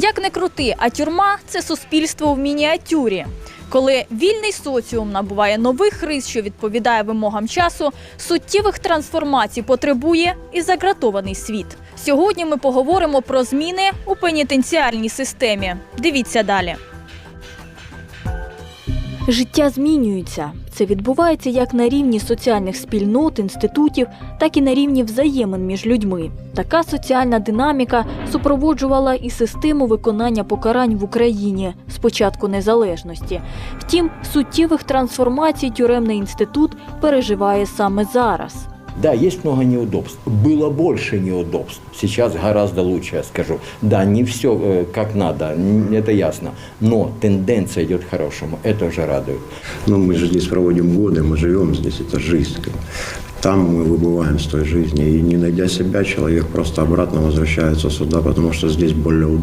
Як не крути, а тюрма це суспільство в мініатюрі. Коли вільний соціум набуває нових рис, що відповідає вимогам часу, суттєвих трансформацій потребує і загратований світ. Сьогодні ми поговоримо про зміни у пенітенціарній системі. Дивіться далі. Життя змінюється. Це відбувається як на рівні соціальних спільнот, інститутів, так і на рівні взаємин між людьми. Така соціальна динаміка супроводжувала і систему виконання покарань в Україні з початку незалежності. Втім, суттєвих трансформацій тюремний інститут переживає саме зараз. Да, есть много неудобств. Было больше неудобств. Сейчас гораздо лучше, я скажу. Да, не все э, как надо, н- это ясно. Но тенденция идет к хорошему. Это уже радует. Но мы же здесь проводим годы, мы живем здесь, это жизнь. как бы. Там мы выбываем с той жизни, и не найдя себя, человек просто обратно возвращается сюда, потому что здесь более удобно.